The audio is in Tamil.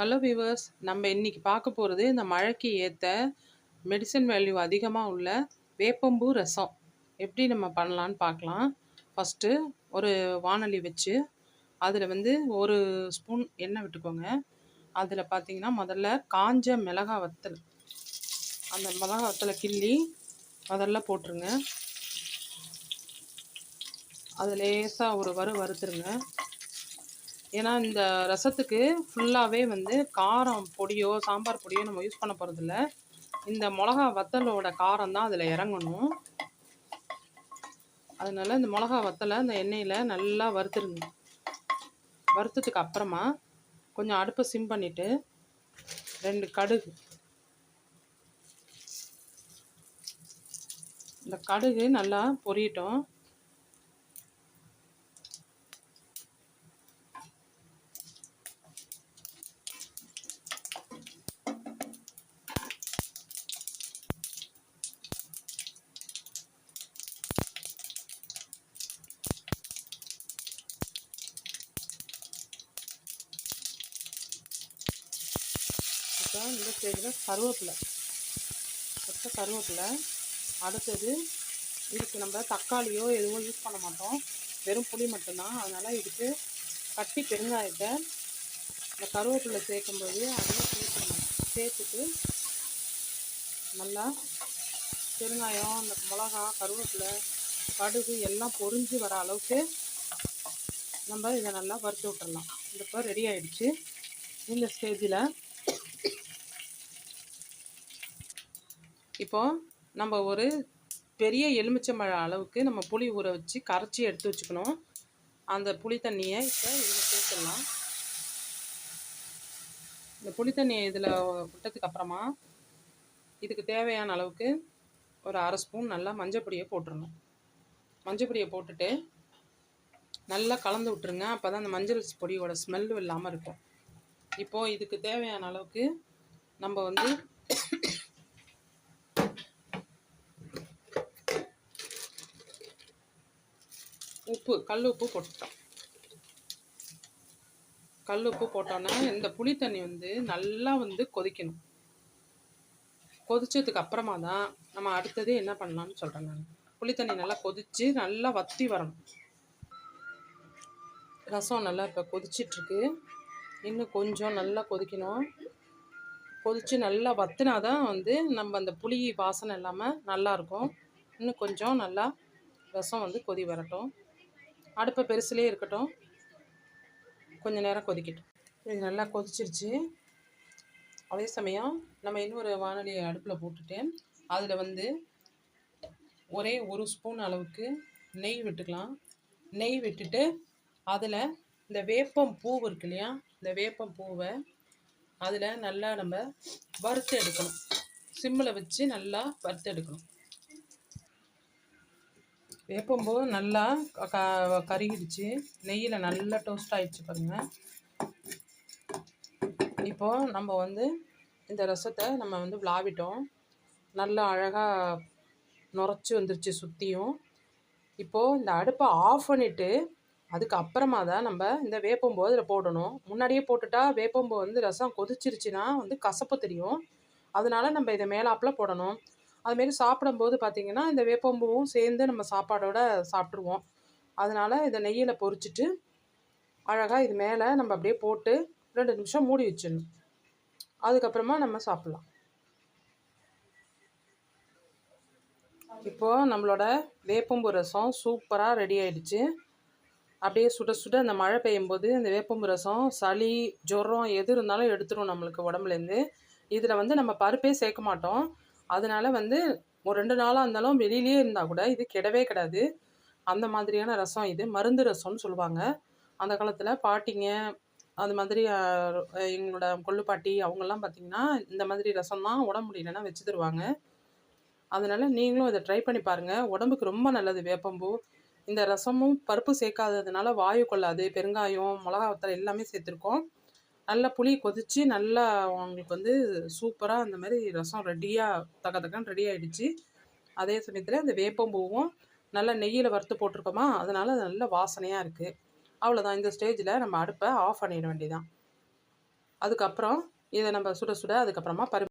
ஹலோ வியூவர்ஸ் நம்ம இன்னைக்கு பார்க்க போகிறது இந்த மழைக்கு ஏற்ற மெடிசன் வேல்யூ அதிகமாக உள்ள வேப்பம்பூ ரசம். எப்படி நம்ம பண்ணலான்னு பார்க்கலாம். ஃபஸ்ட்டு ஒரு வானொலி வச்சு அதில் வந்து ஒரு ஸ்பூன் எண்ணெய் விட்டுக்கோங்க. அதில் பார்த்தீங்கன்னா முதல்ல காஞ்ச மிளகா வத்தல். அந்த மிளகா வத்தலை கிள்ளி முதல்ல போட்டுருங்க. அது லேசாக ஒரு வறு வறுத்துருங்க. ஏன்னா இந்த ரசத்துக்கு ஃபுல்லாகவே வந்து காரம் பொடியோ சாம்பார் பொடியோ நம்ம யூஸ் பண்ண போகிறதில்ல இந்த மிளகா வத்தலோட காரம் தான் அதில் இறங்கணும். அதனால் இந்த மிளகா வத்தலை இந்த எண்ணெயில் நல்லா வறுத்துருங்க. வறுத்ததுக்கு அப்புறமா கொஞ்சம் அடுப்பை சிம் பண்ணிவிட்டு ரெண்டு கடுகு. இந்த கடுகு நல்லா பொரியட்டும். இப்போ இந்த ஸ்டேஜில் கருவேப்பிலை. மொத்த கருவேப்பிலை. அடுத்தது இதுக்கு நம்ம தக்காளியோ எதுவும் யூஸ் பண்ண மாட்டோம். வெறும் புளி மட்டும்தான். அதனால் இதுக்கு கட்டி பெருங்காயத்தை இந்த கருவேப்பிலை சேர்க்கும்போது அதையும் சேர்க்கணும் சேர்த்துட்டு நல்லா பெருங்காயம் இந்த மிளகா கருவேப்பிலை கடுகு எல்லாம் பொரிஞ்சு வர அளவுக்கு நம்ம இதை நல்லா வறுத்து விட்டுடலாம் இது இப்போ ரெடி ஆகிடுச்சு இந்த ஸ்டேஜில் இப்போ நம்ம ஒரு பெரிய எலுமிச்சம்பழம் அளவுக்கு நம்ம புளி ஊற வச்சு கரைச்சி எடுத்து வச்சுக்கணும். அந்த புளி தண்ணியை இப்போ இதில் சேர்த்துடலாம். இந்த புளி தண்ணியை இதில் விட்டதுக்கு அப்புறமா இதுக்கு தேவையான அளவுக்கு ஒரு அரை ஸ்பூன் நல்லா மஞ்சள் பொடியை போட்டுடணும். மஞ்சள் பொடியை போட்டுட்டு நல்லா கலந்து விட்டுருங்க. அப்போ தான் அந்த மஞ்சள் பொடியோட ஸ்மெல்லும் இல்லாமல் இருக்கும். இப்போது இதுக்கு தேவையான அளவுக்கு நம்ம வந்து உப்பு கல் உப்பு போட்டுட்டோம் கல் உப்பு போட்டோன்னா இந்த புளி தண்ணி வந்து நல்லா வந்து கொதிக்கணும். கொதிச்சதுக்கு அப்புறமா தான் நம்ம அடுத்தது என்ன பண்ணலாம்னு சொல்கிறேன் நான். புளி தண்ணி நல்லா கொதித்து நல்லா வற்றி வரணும். ரசம் நல்லா இப்போ கொதிச்சிட்ருக்கு. இன்னும் கொஞ்சம் நல்லா கொதிக்கணும். கொதித்து நல்லா வத்தினா தான் வந்து நம்ம அந்த புளி வாசனை இல்லாமல் நல்லாயிருக்கும் இன்னும் கொஞ்சம் நல்லா ரசம் வந்து கொதி வரட்டும். அடுப்பை பெருசுலேயே இருக்கட்டும். கொஞ்சம் நேரம் கொதிக்கட்டும். இது நல்லா கொதிச்சிருச்சு. அதே சமயம் நம்ம இன்னொரு வானொலியை அடுப்பில் போட்டுட்டு அதில் வந்து ஒரே ஒரு ஸ்பூன் அளவுக்கு நெய் விட்டுக்கலாம். நெய் விட்டுட்டு அதில் இந்த வேப்பம் பூ இருக்கு இல்லையா? இந்த வேப்பம் பூவை அதில் நல்லா நம்ம வறுத்து எடுக்கணும். சிம்மில் வச்சு நல்லா வறுத்து எடுக்கணும். வேப்பம்பூ நல்லா க கருகிடுச்சு. நெய்யில் நல்லா டோஸ்ட் ஆகிடுச்சு பாருங்கள் இப்போது நம்ம வந்து இந்த ரசத்தை நம்ம வந்து விளாவிட்டோம். நல்லா அழகாக நுரைச்சி வந்துருச்சு சுற்றியும் இப்போது இந்த அடுப்பை ஆஃப் பண்ணிவிட்டு அதுக்கு அப்புறமா தான் நம்ம இந்த வேப்பம்பூ அதில் போடணும். முன்னாடியே போட்டுட்டா வேப்பம்பூ வந்து ரசம் கொதிச்சிருச்சுன்னா வந்து கசப்பு தெரியும். அதனால நம்ம இதை மேலாப்பில் போடணும். அதுமாரி சாப்பிடும்போது பார்த்திங்கன்னா இந்த வேப்பம்பூவும் சேர்ந்து நம்ம சாப்பாடோட சாப்பிட்ருவோம் அதனால் இதை நெய்யில் பொறிச்சிட்டு அழகாக இது மேலே நம்ம அப்படியே போட்டு ரெண்டு நிமிஷம் மூடி வச்சிடணும். அதுக்கப்புறமா நம்ம சாப்பிட்லாம். இப்போது நம்மளோட வேப்பம்பு ரசம் சூப்பராக ரெடி ஆயிடுச்சு. அப்படியே சுட சுட அந்த மழை பெய்யும் போது இந்த வேப்பம்பு ரசம் சளி ஜுரம் எது இருந்தாலும் எடுத்துரும் நம்மளுக்கு உடம்புலேருந்து இதில் வந்து நம்ம பருப்பே சேர்க்க மாட்டோம். அதனால் வந்து ஒரு ரெண்டு நாளாக இருந்தாலும் வெளியிலே இருந்தால் கூட இது கிடவே கிடாது. அந்த மாதிரியான ரசம் இது. மருந்து ரசம்னு சொல்லுவாங்க. அந்த காலத்தில் பாட்டிங்க அது மாதிரி எங்களோட கொள்ளு பாட்டி அவங்கெல்லாம் பார்த்திங்கன்னா இந்த மாதிரி ரசம் தான் உடம்பு முடியலன்னா வச்சு தருவாங்க. அதனால் நீங்களும் இதை ட்ரை பண்ணி பாருங்கள் உடம்புக்கு ரொம்ப நல்லது வேப்பம்பூ. இந்த ரசமும் பருப்பு சேர்க்காததுனால வாயு கொள்ளாது. பெருங்காயம் மிளகா வத்தல் எல்லாமே சேர்த்துருக்கோம். நல்லா புளி கொதித்து நல்லா அவங்களுக்கு வந்து சூப்பராக அந்த மாதிரி ரசம் ரெடியாக தக்க தக்கன்னு ரெடி ஆகிடுச்சு அதே சமயத்தில் அந்த வேப்பம்பூவும் நல்லா நெய்யில் வறுத்து போட்டிருக்கோமா அதனால் அது நல்ல வாசனையாக இருக்குது அவ்வளோதான் இந்த ஸ்டேஜில் நம்ம அடுப்பை ஆஃப் பண்ணிட வேண்டியதான் அதுக்கப்புறம் இதை நம்ம சுட சுட அதுக்கப்புறமா பருப்பு